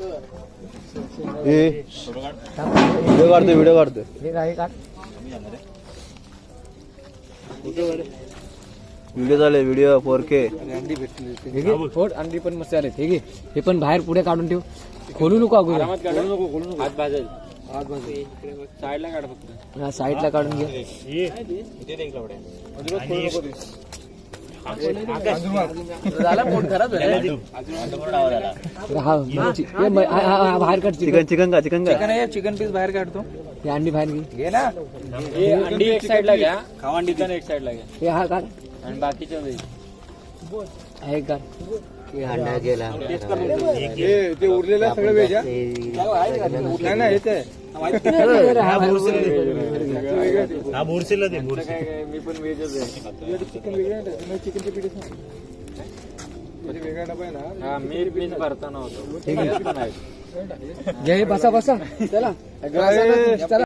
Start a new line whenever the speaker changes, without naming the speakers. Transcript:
ए video काढतो video काढतो
हे
व्हिडिओ झाले व्हिडिओ फोर के
हे घे फोड अंडी पण मस्त आले हे घे हे पण बाहेर पुढे काढून ठेव. खोलू नको अगोदर.
हात भाजेल साईडला काढ फक्त.
हा, साईडला काढून घे. बाहेर काढ चिकन
चिकन चिकन का चिकन का
चिकन पीस बाहेर काढतो
हे अंडी बाहेर घे
घे ना हे अंडी एक साईडला घ्या खावा चिकन एक साईडला घ्या
हे हा काढ
आणि बाकीच्या वेळी
हे काढ
ते उरलेला सगळं वेज नाही ना येते
हा,
हा बोरसीला दे बोरसी
मी पण वेजच आहे.
चिकन वेगळं चिकनचे पीठ वेगळा डबा आहे ना
हा मी पीस भरताना होतो.
घे बसा बसा. चला चला.